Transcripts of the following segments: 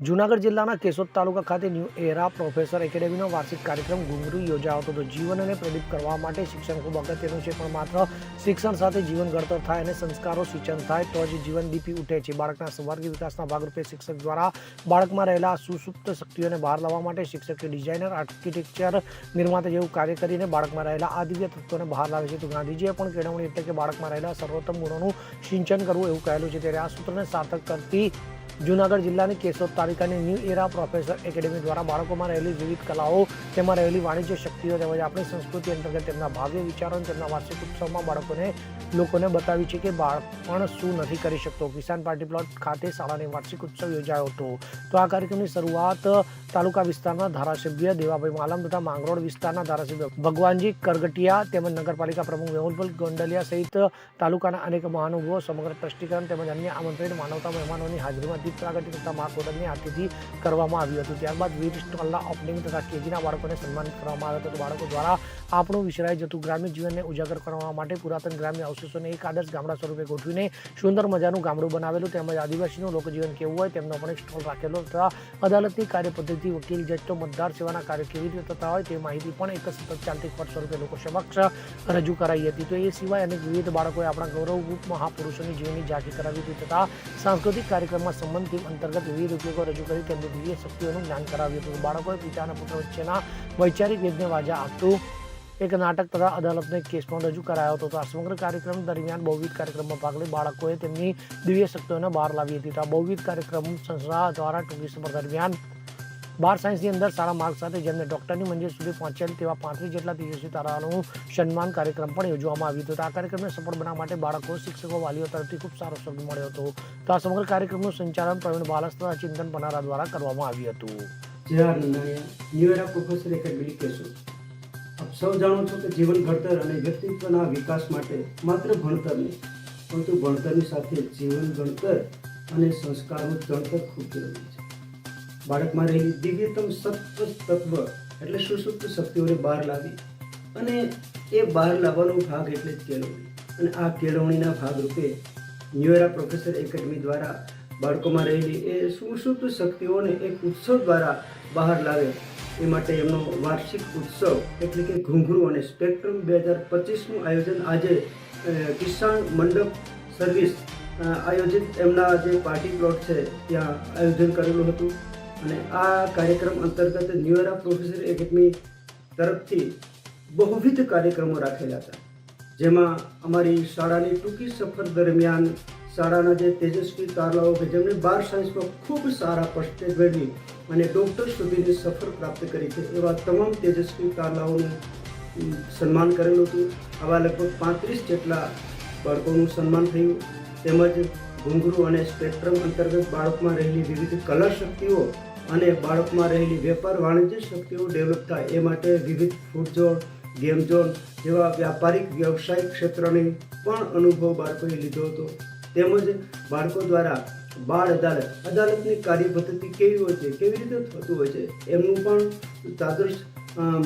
જૂનાગઢ જિલ્લાના કેશોદ તાલુકા ખાતે ન્યૂ એરા પ્રોફેસર એકેડેમીનો વાર્ષિક કાર્યક્રમ ઘુંઘરૂ યોજાયો હતો. જીવનને પ્રદીપ કરવા માટે શિક્ષણ ખૂબ અગત્યનું છે, પણ માત્ર શિક્ષણ સાથે જીવન ઘડતર થાય અને સંસ્કારો સિંચન થાય, તો જ જીવન દીપી ઉઠે છે. બાળકના સર્વાંગી વિકાસના ભાગરૂપે શિક્ષક દ્વારા બાળકમાં રહેલા સુસુપ્ત શક્તિઓને બહાર લાવવા માટે શિક્ષકે ડિઝાઇનર, આર્કિટેક્ચર નિર્માતા જેવું કાર્ય કરીને બાળકમાં રહેલા આદિવ્ય તત્વોને બહાર લાવે છે. તો ગાંધીજીએ પણ કેળવણી એટલે કે બાળકમાં રહેલા સર્વોત્તમ ગુણોનું સિંચન કરવું એવું કહેલું છે. ત્યારે આ સૂત્રને સાર્થક કરતી જૂનાગઢ જિલ્લાની કેશોદ તાલુકાની ન્યૂ એરા પ્રોફેસર એકેડેમી દ્વારા બાળકોમાં રહેલી વિવિધ કલાઓ, તેમાં રહેલી વાણિજ્ય શક્તિઓ તેમજ આપણી સંસ્કૃતિ અંતર્ગત તેમના ભાવ્ય વિચારો તેમના વાર્ષિક ઉત્સવમાં બાળકોને, લોકોને બતાવ્યું છે કે બાળપણ શું નથી કરી શકતો. કિસાન પાર્ટી પ્લોટ ખાતે શાળાની વાર્ષિક ઉત્સવ યોજાયો હતો. તો આ કાર્યક્રમની શરૂઆત તાલુકા વિસ્તારના ધારાસભ્ય દેવાભાઈ માલમ તથા માંગરોળ વિસ્તારના ધારાસભ્ય ભગવાનજી કરગટિયા તેમજ નગરપાલિકા પ્રમુખ મેહુલભાઈ ગોંડલિયા સહિત તાલુકાના અનેક મહાનુભાવો સમગ્ર સ્પષ્ટીકરણ તેમજ અન્ય આમંત્રિત માનવતા મહેમાનોની હાજરીમાં દીપ પ્રાગટ્ય તથા મહાકોદરની આરતીથી કરવામાં આવ્યું હતું. ત્યારબાદ વીર સ્ટોલના ઓપનિંગ તથા કેજીના બાળકોને સન્માનિત કરવામાં આવ્યા હતા. બાળકો દ્વારા આપણું વિસરાઈ જતું ગ્રામ્ય જીવનને ઉજાગર કરવા માટે પુરાતન ગ્રામ્ય અવશેષોને એક આદર્શ ગામડા સ્વરૂપે ગોઠવીને સુંદર મજાનું ગામડું બનાવેલું. તેમજ આદિવાસીનું લોકજીવન કેવું હોય તેમનો પણ એક સ્ટોલ રાખેલો તથા અદાલતની કાર્યપદ્ધતિ, વકીલ, જજ તો મતદાર સેવાના કાર્ય કેવી રીતે થતા હોય તે માહિતી પણ એક સતત ચાલતી પટ સ્વરૂપે લોકો સમક્ષ રજૂ કરાઈ હતી. તો એ સિવાય અનેક વિવિધ બાળકોએ આપણા ગૌરવરૂપ મહાપુરુષોની જીવનની ઝાંખી કરાવી હતી તથા સાંસ્કૃતિક કાર્યક્રમમાં સંબંધ થીમ અંતર્ગત વિવિધ ઉપયોગો રજૂ કરી તેમની દિવ્ય શક્તિઓનું જ્ઞાન કરાવ્યું હતું. બાળકોએ પિતા અને પુત્ર વચ્ચેના વૈચારિક વેદને વાજા આપતું એક નાટક તથા અદાલતને કેસ પણ રજૂ કરાયો હતો. તો આ સમગ્ર કાર્યક્રમ દરમિયાન બહુવિધ કાર્યક્રમમાં ભાગ લઈ બાળકોએ તેમની દિવ્ય શક્તિઓને બહાર લાવી હતી. તો આ બહુવિધ કાર્યક્રમ સંસ્થા દ્વારા ટૂંકી સમય દરમિયાન બાર સાયન્સની અંદર સારા માર્ક સાથે જેમને ડૉક્ટરની મંજિલ સુધી પહોંચેલ તેવા પાંત્રીસ જેટલા તેજસ્વી તારાઓનું સન્માન કાર્યક્રમ પણ યોજવામાં આવ્યું હતું. આ કાર્યક્રમને સફળ બનાવવા માટે બાળકો, શિક્ષકો, વાલીઓ તરફથી ખૂબ સારો સહયોગ મળ્યો હતો. તો આ સમગ્ર કાર્યક્રમનું સંચાલન પ્રવીણ બાલસ તથા ચિંતન પનારા દ્વારા કરવામાં આવ્યું હતું. આપ સૌ જાણો છો કે જીવન ઘડતર અને વ્યક્તિત્વના વિકાસ માટે માત્ર ભણતર નહીં, પરંતુ ભણતરની સાથે જીવન ગણતર અને સંસ્કારનું ગણતર ખૂબ જરૂરી છે. બાળકમાં રહેલી દિવ્યતમ સત્વ તત્વ એટલે સુસુપ્ત શક્તિઓને બહાર લાવી અને એ બહાર લાવવાનો ભાગ એટલે જ કેળવણી. અને આ કેળવણીના ભાગરૂપે ન્યુએરા પ્રોફેસર એકેડમી દ્વારા બાળકોમાં રહેલી એ સુસુપ્ત શક્તિઓને એક ઉત્સવ દ્વારા બહાર લાવે. એ માટે એમનો વાર્ષિક ઉત્સવ એટલે કે ઘૂંઘરું અને સ્પેક્ટ્રમ બે હજાર પચીસનું આયોજન આજે કિસાન મંડપ સર્વિસ આયોજિત. એમના જે પાર્ટી પ્લોટ છે, ત્યાં આયોજન કરેલું હતું. અને આ કાર્યક્રમ અંતર્ગત ન્યુએરા પ્રોફેસર એકેડમી તરફથી બહુવિધ કાર્યક્રમો રાખેલા હતા. જેમાં અમારી શાળાની ટૂંકી સફર દરમિયાન શાળાના જે તેજસ્વી તારલાઓ કે જેમણે બાર સાયન્સમાં ખૂબ સારા પર્સન્ટેજ મેળવી અને ડૉક્ટર સુધીની સફર પ્રાપ્ત કરી છે, એવા તમામ તેજસ્વી તારલાઓનું સન્માન કરેલું હતું. આવા લગભગ પાંત્રીસ જેટલા બાળકોનું સન્માન થયું. તેમજ ઘુંઘરું અને સ્પેક્ટ્રમ અંતર્ગત બાળકમાં રહેલી વિવિધ કલા શક્તિઓ અને બાળકમાં રહેલી વેપાર, વાણિજ્ય શક્તિઓ ડેવલપ થાય. એ માટે વિવિધ ફૂડ ઝોન ગેમ ઝોન જેવા વ્યાપારિક, વ્યવસાયિક ક્ષેત્રની પણ અનુભવ બાળકોએ લીધો હતો. તેમજ બાળકો દ્વારા બાળ અદાલત, અદાલતની કાર્યપદ્ધતિ કેવી હોય છે, કેવી રીતે થતું હોય છે, એમનું પણ તાદૃશ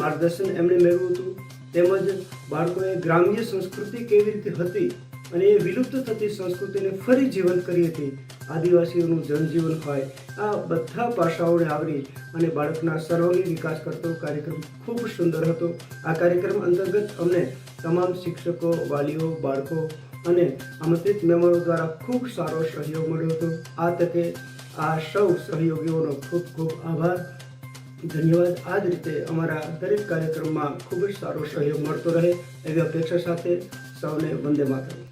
માર્ગદર્શન એમણે મેળવ્યું હતું. તેમજ બાળકોએ ગ્રામ્ય સંસ્કૃતિ કેવી રીતે હતી અને એ વિલુપ્ત થતી સંસ્કૃતિને ફરી જીવંત કરી હતી. આદિવાસીઓનું જનજીવન હોય, આ બધા પાસાઓને આવરી અને બાળકના સર્વાંગી વિકાસ કરતો કાર્યક્રમ ખૂબ સુંદર હતો. આ કાર્યક્રમ અંતર્ગત અમને તમામ શિક્ષકો, વાલીઓ, બાળકો અને આમંત્રિત મહેમાનો દ્વારા ખૂબ સારો સહયોગ મળ્યો હતો. આ તકે આ સૌ સહયોગીઓનો ખૂબ ખૂબ આભાર. ધન્યવાદ. આ જ રીતે અમારા દરેક કાર્યક્રમમાં ખૂબ જ સારો સહયોગ મળતો રહે એવી અપેક્ષા સાથે સૌને વંદે માતરમ.